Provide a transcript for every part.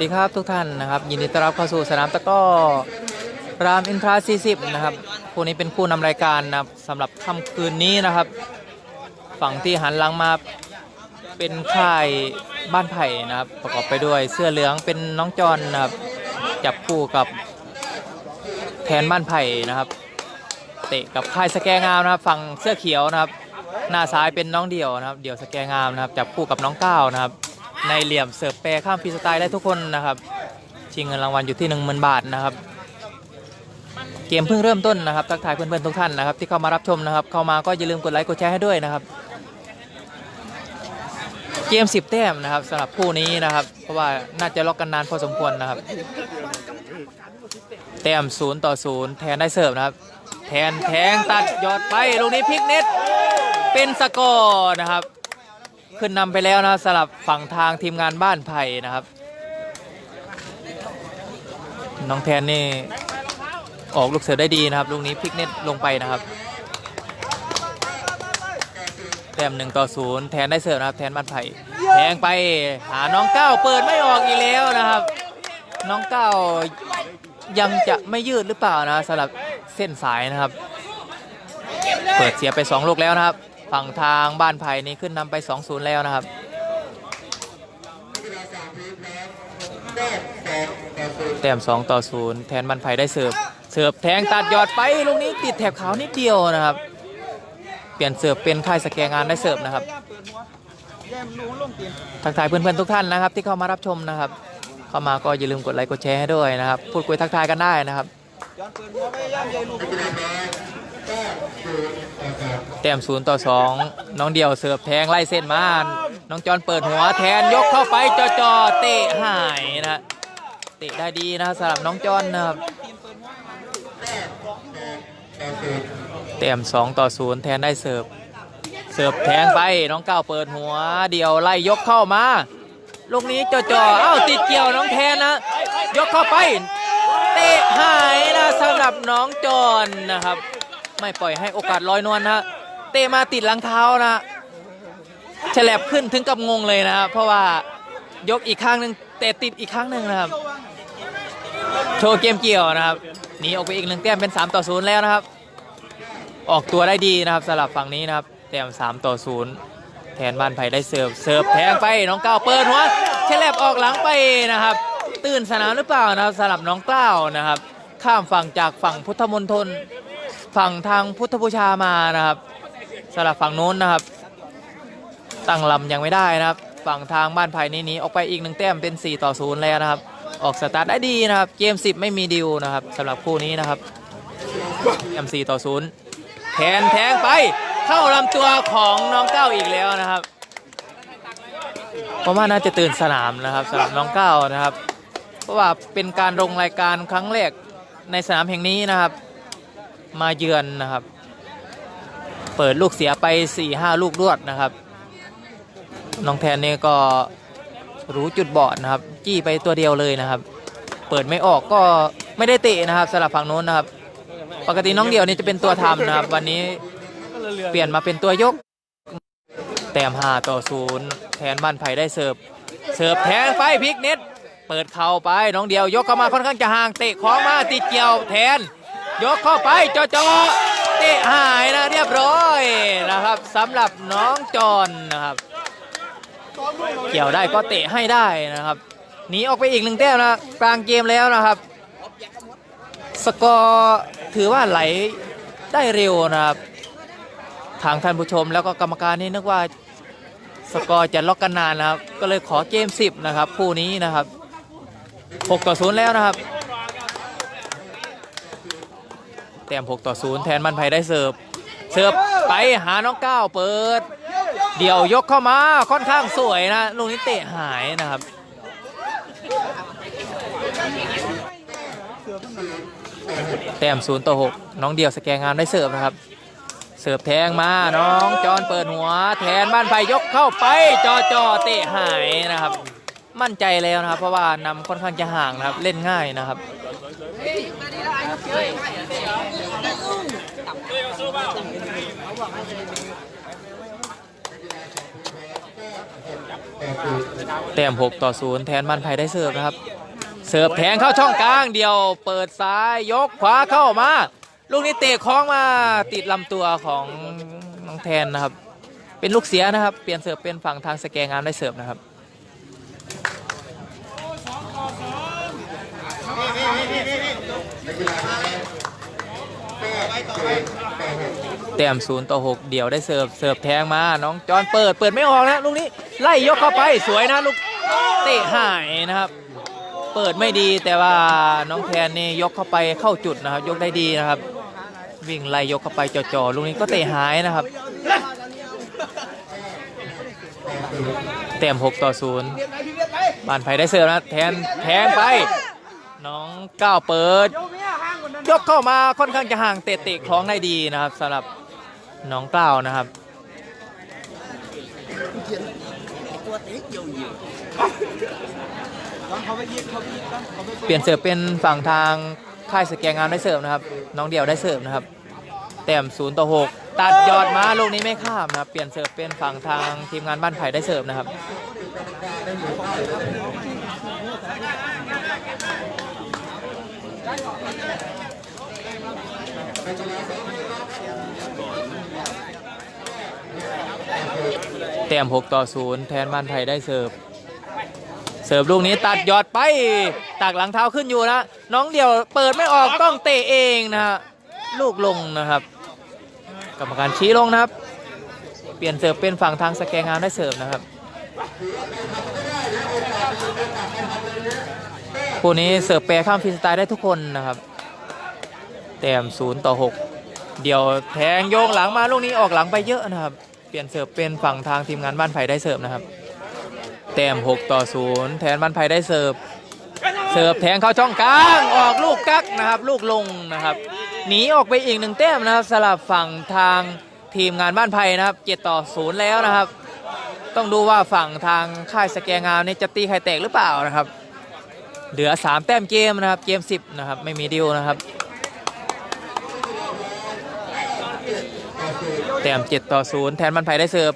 วัสดีครับทุกท่านนะครับยินดีต้อนรับเข้าสู่สนามตะก้อรามอินทรา 40 นะครับคู่นี้เป็นคู่นำรายการนะครับสำหรับค่ำคืนนี้นะครับ ฝั่งที่หันหลังมาเป็นค่ายบ้านไผ่นะครับ ประกอบไปด้วยเสื้อเหลืองเป็นน้องจอนนะครับจับคู่กับแทนบ้านไผ่นะครับ เตะกับค่ายสแกงามนะครับฝั่งเสื้อเขียวนะครับ หน้าซ้ายเป็นน้องเดี่ยวนะครับ เดี่ยวสแกงามนะครับจับคู่กับน้องก้าวนะครับ ในเหลี่ยมเสิร์ฟแปรข้ามฟรีสไตล์ได้ทุกคนนะครับ ชิงเงินรางวัลอยู่ที่1 0,000 บาทนะครับ เกมเพิ่งเริ่มต้นนะครับ ทักทายเพื่อนๆทุกท่านนะครับที่เข้ามารับชมนะครับ เข้ามาก็อย่าลืมกดไลค์กดแชร์ให้ด้วยนะครับ เกม 10 แต้มนะครับสำหรับคู่นี้นะครับ เพราะว่าน่าจะล็อกกันนานพอสมควรนะครับ แต้ม0ต่อ0แทนได้เสิร์ฟนะครับ แทนแทงตัดยอดไปลูกนี้พลิกเน็ตเป็นสกอร์นะครับ ขึ้นนำไปแล้วนะสำหรับฝั่งทางทีมงานบ้านไผ่นะครับ น้องแทนนี่ออกลูกเสือได้ดีนะครับ ลูกนี้พลิกเน็ตลงไปนะครับแต้มหนึ่งต่อศูนย์แทนได้เสิร์ฟนะครับ แทนบ้านไผ่แทงไปหาน้องเก้าเปิดไม่ออกอีกแล้วนะครับ น้องเก้ายังจะไม่ยืดหรือเปล่านะสำหรับเส้นสายนะครับ เปิดเสียไป2ลูกแล้วนะครับ ฝั่งทางบ้านไผ่นี่ขึ้นนำไป 2-0 แล้วนะครับแต้ม2ต่อ0แทนบ้านไผ่ได้เสิร์ฟเสิร์ฟแทงตัดยอดไปลูกนี้ติดแถบขาวนิดเดียวนะครับ เปลี่ยนเสิร์ฟเป็นค่ายสแกงานได้เสิร์ฟนะครับทักทายเพื่อนๆทุกท่านนะครับ ที่เข้ามารับชมนะครับ เข้ามาก็อย่าลืมกดไลค์กดแชร์ให้ด้วยนะครับ พูดคุยทักทายกันได้นะครับ แต้มศูนย์ต่อสองน้องเดียวเสิร์ฟแทงไล่เส้นมา น้องจอนเปิดหัวแทนยกเข้าไปจอจอเตะหายนะเตะได้ดีนะสำหรับน้องจอนนะครับแต้มสองต่อศูนย์แทนได้เสิร์ฟเสิร์ฟแทงไปน้องก้าวเปิดหัว เดียวไล่ยกเข้ามาลูกนี้จอจออ้าวติดเกี่ยวน้องแทนนะ ยกเข้าไป เตะหายนะสำหรับน้องจอนนะครับ ไม่ปล่อยให้โอกาสลอยนวลนะเตะมาติดหลังเท้านะฉลบขึ้นถึงกับงงเลยนะครับเพราะว่ายกอีกข้างหนึ่งเตะติดอีกข้างหนึ่งนะครับ โชว์เกมเกี่ยวนะครับหนีออกไปอีกหนึ่งแต้มเป็น3ต่อ0แล้วนะครับ ออกตัวได้ดีนะครับสลับฝั่งนี้นะครับแต้ม3ต่อ0แทนบ้านไผ่ได้เสิร์ฟเสิร์ฟแทงไปน้องก้าวเปิดหัวเฉลบออกหลังไปนะครับ ตื่นสนามหรือเปล่านะครับสลับน้องกล้าวนะครับ ข้ามฝั่งจากฝั่งพุทธมณฑล ฝั่งทางพุทธบูชามานะครับสลับฝั่งนู้นนะครับ ตั้งลำยังไม่ได้นะครับ ฝั่งทางบ้านไผ่นี้นี้ออกไปอีกหนึ่งแต้มเป็น 4 ต่อ 0 แล้วนะครับ ออกสตาร์ทได้ดีนะครับ เกม 10 ไม่มีดิวนะครับสำหรับคู่นี้นะครับแต้ม4ต่อ 0 แทนแทงไปเข้าลำตัวของน้องเก้าอีกแล้วนะครับเพราะว่าน่าจะตื่นสนามนะครับสำหรับน้องเก้านะครับ เพราะว่าเป็นการลงรายการครั้งแรกในสนามแห่งนี้นะครับ มาเยือนนะครับ เปิดลูกเสียไป4-5ลูกรวดนะครับ น้องแทนเนี่ก็รู้จุดบอดนะครับ จี้ไปตัวเดียวเลยนะครับ เปิดไม่ออกก็ไม่ได้เตะนะครับสลับฝั่งโน้นนะครับ ปกติน้องเดียวนี่จะเป็นตัวทำนะครับ วันนี้เปลี่ยนมาเป็นตัวยก แต้ม5ต่อ0แทนบ้านไผ่ได้เสิร์ฟเสิร์ฟแทงไปพลิกเน็ต เปิดเข่าไปน้องเดียวยกเข้ามาค่อนข้างจะห่างเตะของมาติดเกี่ยวแทน ยกเข้าไปจอจอเตะหายนะเรียบร้อยนะครับสำหรับน้องจอนนะครับ เกี่ยวได้ก็เตะให้ได้นะครับหนีออกไปอีกหนึ่งแต้มนะกลางเกมแล้วนะครับ สกอร์ถือว่าไหลได้เร็วนะครับ ทางท่านผู้ชมแล้วก็กรรมการนี่นึกว่าสกอร์จะล็อกกันนานนะครับ ก็เลยขอเกม 10 นะครับคู่นี้นะครับ 6 ต่อ 0 แล้วนะครับ แต้ม6ต่อ0แทนมันไผ่ได้เสิร์ฟเสิร์ฟไปหาน้องก้าวเปิด เดี่ยวยกเข้ามาค่อนข้างสวยนะลูกนี้เตะหายนะครับแต้ม0ต่อ6น้องเดี่ยวสแกงงานได้เสิร์ฟนะครับ เสิร์ฟแทงมาน้องจอนเปิดหัว แทนบ้านไผ่ยกเข้าไปจอจอเตะหายนะครับ มั่นใจแล้วนะครับ เพราะว่านำค่อนข้างจะห่างนะครับเล่นง่ายนะครับ แต้ม6ต่อ0แทนบ้านไผ่ได้เสิร์ฟนะครับ เสิร์ฟแทงเข้าช่องกลางเดียว เปิดซ้ายยกขวาเข้ามา ลูกนี้เตะคล้องมาติดลำตัวของน้องแทนนะครับ เป็นลูกเสียนะครับ เปลี่ยนเสิร์ฟเป็นฝั่งทางสแกงามได้เสิร์ฟนะครับ แต้มศูนย์ต่อหกเดี่ยวได้เสิร์ฟเสิร์ฟแทงมาน้องจอนเปิดเปิดไม่ออกนะลูกนี้ไล่ยกเข้าไปสวยนะลูกเตะหายนะครับ เปิดไม่ดีแต่ว่าน้องแทนนี่ยกเข้าไปเข้าจุดนะครับ ยกได้ดีนะครับ วิ่งไล่ยกเข้าไปจ่อๆลูกนี้ก็เตะหายนะครับแต้ม6ต่อ0บานไผ่ได้เสิร์ฟนะแทนแทงไป น้องก้าวเปิด ยกเข้ามาค่อนข้างจะห่างเตะเตะคล้องได้ดีนะครับสำหรับน้องกล้าวนะครับเปลี่ยนเสิร์ฟเป็นฝั่งทางค่ายสแกงงานได้เสิร์ฟนะครับ น้องเดี่ยวได้เสิร์ฟนะครับ แต้ม0ต่อ6ตัดยอดมาลูกนี้ไม่ข้ามนะครับ เปลี่ยนเสิร์ฟเป็นฝั่งทางทีมงานบ้านไผ่ได้เสิร์ฟนะครับ แต้ม6 ต่อ 0 แทนบ้านไทยได้เสิร์ฟ เสิร์ฟลูกนี้ตัดยอดไป ตักหลังเท้าขึ้นอยู่นะ น้องเดี่ยวเปิดไม่ออกต้องเตะเองนะฮะ ลูกลงนะครับ กรรมการชี้ลงนะครับ เปลี่ยนเสิร์ฟเป็นฝั่งทางสแกงงานได้เสิร์ฟนะครับคู่นี้เสิร์ฟแปรข้ามฟรีสไตล์ได้ทุกคนนะครับ แต้ม0ต่อ6เดี่ยวแทงโยงหลังมาลูกนี้ออกหลังไปเยอะนะครับ เปลี่ยนเสิร์ฟเป็นฝั่งทางทีมงานบ้านไผ่ได้เสิร์ฟนะครับ แต้ม6ต่อ0แทนบ้านไผ่ได้เสิร์ฟ เสิร์ฟแทงเข้าช่องกลาง ออกลูกกักนะครับ ลูกลงนะครับ หนีออกไปอีกหนึ่งแต้มนะครับสลับฝั่งทางทีมงานบ้านไผ่นะครับ7ต่อ0แล้วนะครับ ต้องดูว่าฝั่งทางค่ายสแกงงามนี่จะตีไข่แตกหรือเปล่านะครับ เหลือ3แต้มเกมนะครับ เกม10นะครับ ไม่มีดิวนะครับ แต้ม7ต่อ0แทนบ้านไผ่ได้เสิร์ฟ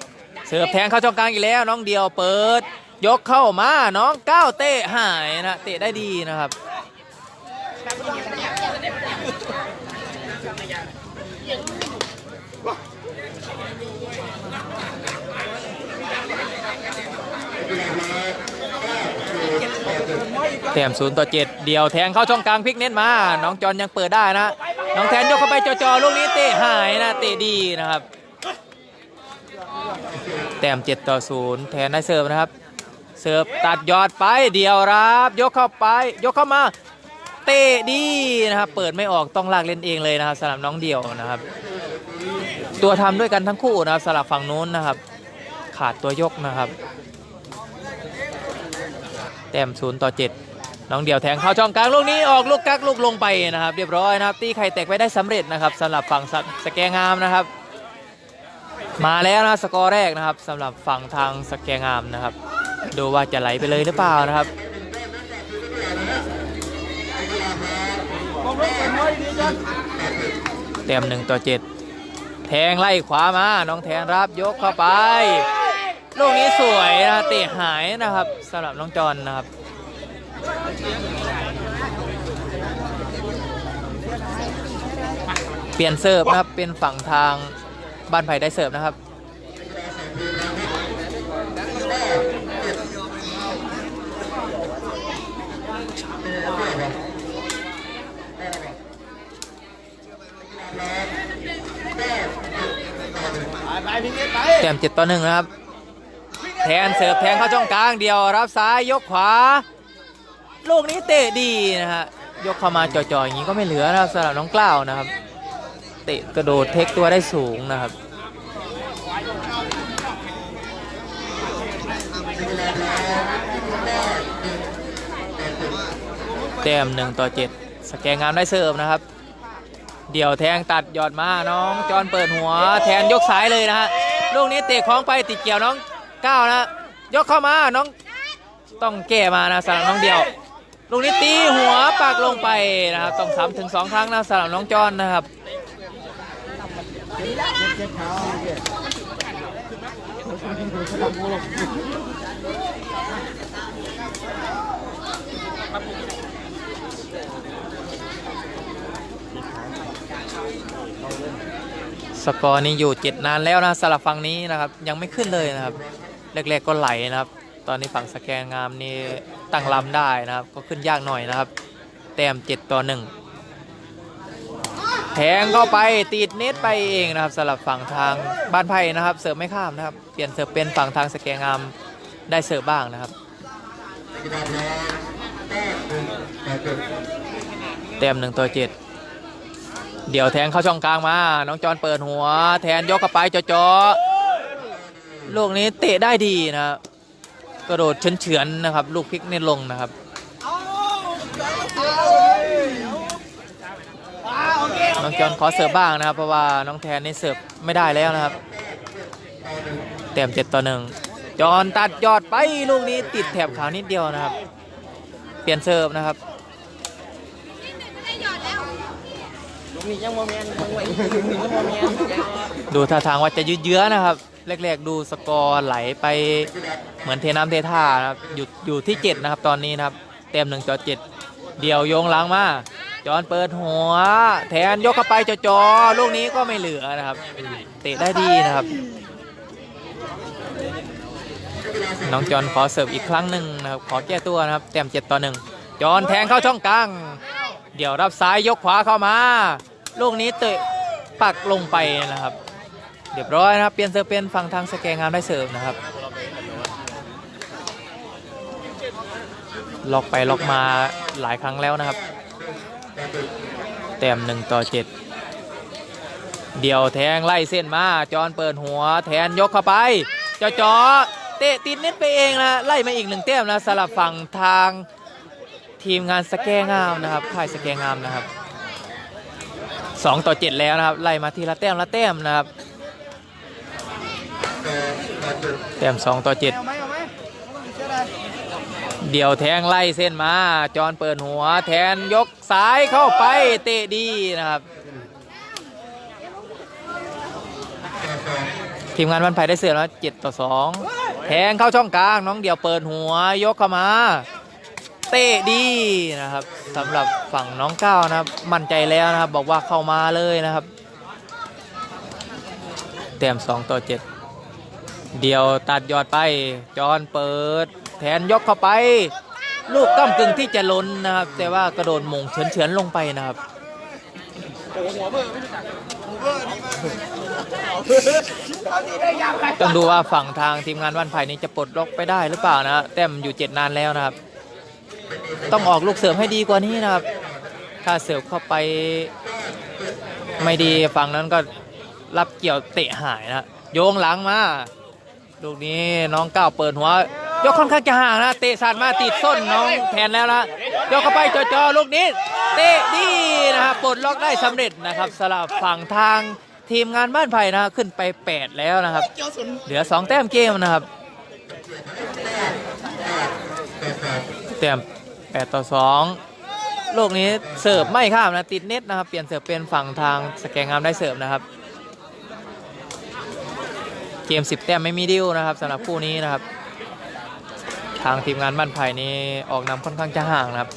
เสิร์ฟแทงเข้าช่องกลางอีกแล้วน้องเดียวเปิด ยกเข้ามาน้องก้าวเตะหายนะเตะได้ดีนะครับแต้มศูนย์ต่อเจ็ดเดียวแทงเข้าช่องกลางพลิกเน็ตมา น้องจอนยังเปิดได้นะ น้องแทนยกเข้าไปจ่อๆลูกนี้เตะหายนะเตะดีนะครับ แต้มเจ็ดต่อศูนย์แทนได้เสิร์ฟนะครับ เสิร์ฟตัดยอดไปเดียวรับ ยกเข้าไปยกเข้ามาเตะดีนะครับ เปิดไม่ออกต้องลากเล่นเองเลยนะครับสำหรับน้องเดียวนะครับ ตัวทำด้วยกันทั้งคู่นะครับสลับฝั่งนู้นนะครับ ขาดตัวยกนะครับ แต้มศูนย์ต่อเจ็ด น้องเดี่ยวแทงเข้าช่องกลางลูกนี้ออกลูกกักลูกลงไปนะครับ เรียบร้อยนะครับตีไข่แตกไปได้สำเร็จนะครับสำหรับฝั่งสสแกงามนะครับ มาแล้วนะสกอร์แรกนะครับสำหรับฝั่งทางสแกงามนะครับ ดูว่าจะไหลไปเลยหรือเปล่านะครับเต็มหนึ่งต่อเจ็ดแทงไล่ขวามา น้องแทนรับยกเข้าไป ลูกนี้สวยนะเตะหายนะครับสำหรับน้องจอนนะครับ เปลี่ยนเสิร์ฟนะครับ เป็นฝั่งทางบ้านไผ่ได้เสิร์ฟนะครับ แต้มเจ็ดต่อหนึ่งนะครับ แทนเสิร์ฟแทงเข้าช่องกลางเดียวรับซ้ายยกขวา ลูกนี้เตะดีนะฮะยกเข้ามาจ่อๆอย่างนี้ก็ไม่เหลือนะครับสำหรับน้องกล้าวนะครับ เตะกระโดดเทคตัวได้สูงนะครับแต้มหนึ่งต่อเจ็ดสแกงงามได้เสิร์ฟนะครับ เดี่ยวแทงตัดยอดมาน้องจอนเปิดหัว แทนยกสายเลยนะฮะลูกนี้เตะคล้องไปติดเกี่ยวน้องก้าวนะ ยกเข้ามาน้องต้องแก้มานะสำหรับน้องเดี่ยว ลูกนี้ตีหัวปักลงไปนะครับต้องซ้ำถึงสองครั้งนะสำหรับน้องจอนนะครับสกอร์นี้อยู่เจ็ดนานแล้วนะสลับฝั่งนี้นะครับ ยังไม่ขึ้นเลยนะครับแรกๆก็ไหลนะครับ ตอนนี้ฝั่งสแกนงามนี่ตั้งลำได้นะครับ ก็ขึ้นยากหน่อยนะครับ แต้มเจ็ดต่อหนึ่งแทงเข้าไปติดเน็ตไปเองนะครับสลับฝั่งทางบ้านไผ่นะครับเสิร์ฟไม่ข้ามนะครับ เปลี่ยนเสิร์ฟเป็นฝั่งทางสแกนงามได้เสิร์ฟบ้างนะครับแต้มหนึ่งต่อเจ็ดเดี๋ยวแทงเข้าช่องกลางมา น้องจอนเปิดหัว แทนยกเข้าไปจ่อๆลูกนี้เตะได้ดีนะครับ กระโดดเฉือนๆนะครับ ลูกพลิกเน็ตลงนะครับน้องจอนขอเสิร์ฟบ้างนะครับ เพราะว่าน้องแทนนี่เสิร์ฟไม่ได้แล้วนะครับแต้มเจ็ดต่อหนึ่งจอนตัดยอดไปลูกนี้ติดแถบขาวนิดเดียวนะครับ เปลี่ยนเสิร์ฟนะครับมียังโมเมนต์ยังไว้มียังโมเมนต์ยังดูท่าทางว่าจะยืดเยื้อนะครับ แรก ๆ ดูสกอร์ไหลไปเหมือนเทน้ำเทท่านะครับอยู่อยู่ที่ 7 นะครับตอนนี้นะครับ เต็มหนึ่งจอเจ็ดเดี่ยวโยงหลังมาจอนเปิดหัว แทนยกเข้าไปจอๆลูกนี้ก็ไม่เหลือนะครับ เตะได้ดีนะครับ น้องจอนขอเสิร์ฟอีกครั้งหนึ่งนะครับขอแก้ตัวนะครับเต็มเจ็ดต่อหนึ่งจอนแทงเข้าช่องกลางเดี๋ยวรับซ้ายยกขวาเข้ามา ลูกนี้เตะปักลงไปนะครับ เรียบร้อยนะครับ เปลี่ยนเสิร์ฟเป็นฝั่งทางสแกงงามได้เสิร์ฟนะครับ ล็อกไปล็อกมาหลายครั้งแล้วนะครับ แต้มหนึ่งต่อเจ็ดเดี่ยวแทงไล่เส้นมา จอนเปิดหัว แทนยกเข้าไปจอจอเตะติดเน็ตไปเองนะ ไล่มาอีกหนึ่งแต้มนะสลับฝั่งทางทีมงานสแกงามนะครับค่ายสแกงามนะครับสองต่อเจ็ดแล้วนะครับ ไล่มาทีละแต้มละแต้มนะครับ แต้มสองต่อเจ็ดเดี่ยวแทงไล่เส้นมา จอนเปิดหัว แทนยกซ้ายเข้าไปเตะดีนะครับ ทีมงานวันไผ่ได้เสือแล้วเจ็ดต่อสองแทงเข้าช่องกลางน้องเดี่ยวเปิดหัวยกเข้ามา เตะดีนะครับสำหรับฝั่งน้องก้าวนะครับ มั่นใจแล้วนะครับ บอกว่าเข้ามาเลยนะครับ แต้มสองต่อเจ็ด เดียวตัดยอดไป จอนเปิด แทนยกเข้าไป ลูกก้ากึ่งที่จะล้นนะครับ แต่ว่ากระโดดมงเฉือนๆลงไปนะครับต้องดูว่าฝั่งทางทีมงานวันไผ่นี้จะปลดล็อกไปได้หรือเปล่านะแต้มอยู่เจ็ดนานแล้วนะครับ ต้องออกลูกเสริมให้ดีกว่านี้นะครับ ถ้าเสิร์ฟเข้าไปไม่ดีฝั่งนั้นก็รับเกี่ยวเตะหายนะโยงหลังมา ลูกนี้น้องก้าวเปิดหัว ยกค่อนข้างจะห่างนะ เตะสาดมาติดส้นน้องแทนแล้วนะยกเข้าไปจอๆลูกนี้เตะดีนะครับปลดล็อกได้สำเร็จนะครับสลับฝั่งทางทีมงานบ้านไผ่นะขึ้นไป 8 แล้วนะครับเกี่ยวสุนเหลือ 2 แต้มเกมนะครับ แต้ม8ต่อ 2 ลูกนี้เสิร์ฟไม่ข้ามนะ ติดเน็ตนะครับ เปลี่ยนเสิร์ฟเป็นฝั่งทางสแกงงามได้เสิร์ฟนะครับ เกม 10 แต้มไม่มีดิ้วนะครับสำหรับคู่นี้นะครับ ทางทีมงานบ้านไผ่นี่ออกนำค่อนข้างจะห่างนะครับ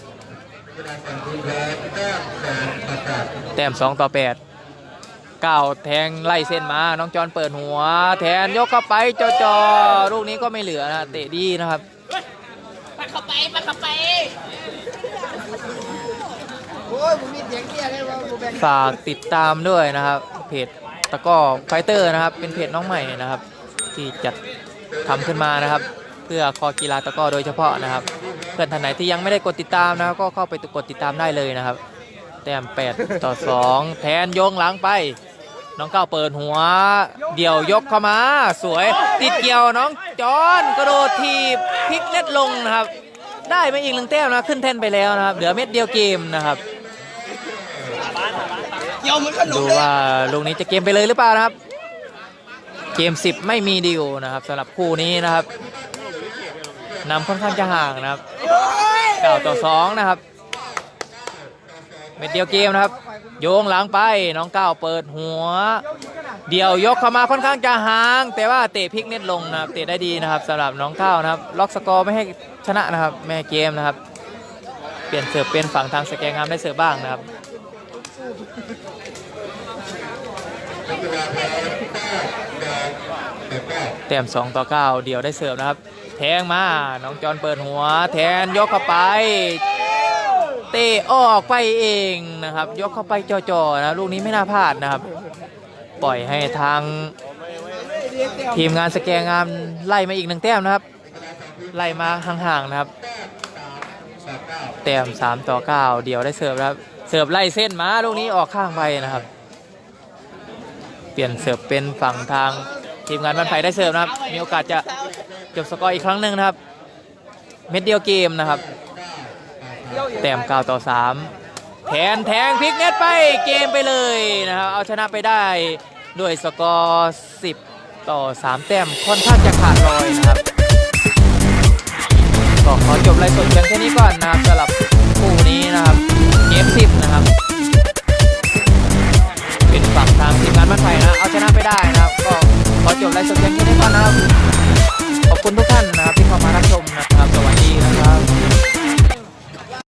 แต้ม 2 ต่อ 8ก้าวแทงไล่เส้นมา น้องจอนเปิดหัว แทนยกเข้าไปจอจอลูกนี้ก็ไม่เหลือนะ เตะดีนะครับ ปัดเข้าไป ปัดเข้าไปฝากติดตามด้วยนะครับ เพจ ตะก้อไฟเตอร์นะครับ เป็นเพจน้องใหม่นะครับ ที่จัดทำขึ้นมานะครับ เพื่อคอกีฬาตะก้อโดยเฉพาะนะครับ เพื่อนท่านไหนที่ยังไม่ได้กดติดตามนะครับก็เข้าไปกดติดตามได้เลยนะครับ แต้ม8ต่อ 2 แทนโยงหลังไปน้องก้าวเปิดหัว เดี่ยวยกเข้ามา สวยติดเกี่ยวน้องจอนกระโดดทีบพลิกเน็ตลงนะครับ ได้มาอีกหนึ่งแต้มนะขึ้นแท่นไปแล้วนะครับ เหลือเม็ดเดียวเกมนะครับ ยวเหมือนขนมดูเลยว่าลูกนี้จะเกมไปเลยหรือเปล่านะครับ เกม 10 ไม่มีดิวนะครับสำหรับคู่นี้นะครับนำค่อนข้างจะห่างนะครับ9ต่อ2นะครับเม็ดเดียวเกมนะครับ โยงหลังไปน้องก้าวเปิดหัว เดี่ยวยกเข้ามาค่อนข้างจะห่าง แต่ว่าเตะพลิกเน็ตลงนะครับเตะได้ดีนะครับสำหรับน้องก้าวนะครับ ล็อกสกอร์ไม่ให้ชนะนะครับแม่เกมนะครับ เปลี่ยนเสิร์ฟเป็นฝั่งทางสแกงงามได้เสิร์ฟบ้างนะครับ แต้ม2ต่อ9เดี่ยวได้เสิร์ฟนะครับ แทงมา น้องจอนเปิดหัว แทนยกเข้าไป เตะออกไปเองนะครับ ยกเข้าไปจ่อๆนะลูกนี้ไม่น่าพลาดนะครับ ปล่อยให้ทาง ทีมงานสแกงงามไล่มาอีกหนึ่งแต้มนะครับ ไล่มาห่างๆนะครับ แต้ม3ต่อ9เดี่ยวได้เสิร์ฟครับ เสิร์ฟไล่เส้นมาลูกนี้ออกข้างไปนะครับ ปลี่ยนเสิร์ฟเป็นฝั่งทางทีมงานบ้านไผ่ได้เสิร์ฟนะครับ มีโอกาสจะจบสกอร์อีกครั้งหนึ่งนะครับ เม็ดเดียวเกมนะครับ แต้มเก้าต่อสามแทนแทงพลิกเน็ตไปเกมไปเลยนะครับเอาชนะไปได้ด้วยสกอร์สิบต่อสามแต้มค่อนข้างจะขาดลอยนะครับก็ขอจบรายสดเพียงแค่นี้ก่อนนะครับสำหรับคู่นี้นะครับเกมสิบนะครับ เป็นฝั่งทางทีมงานบ้านไผ่นะ นะไปได้นะครับ ก็ขอจบไลฟ์สดเพียงแค่นี้ก่อนนะครับ ขอบคุณทุกท่านนะครับที่เข้ามารับชมนะครับ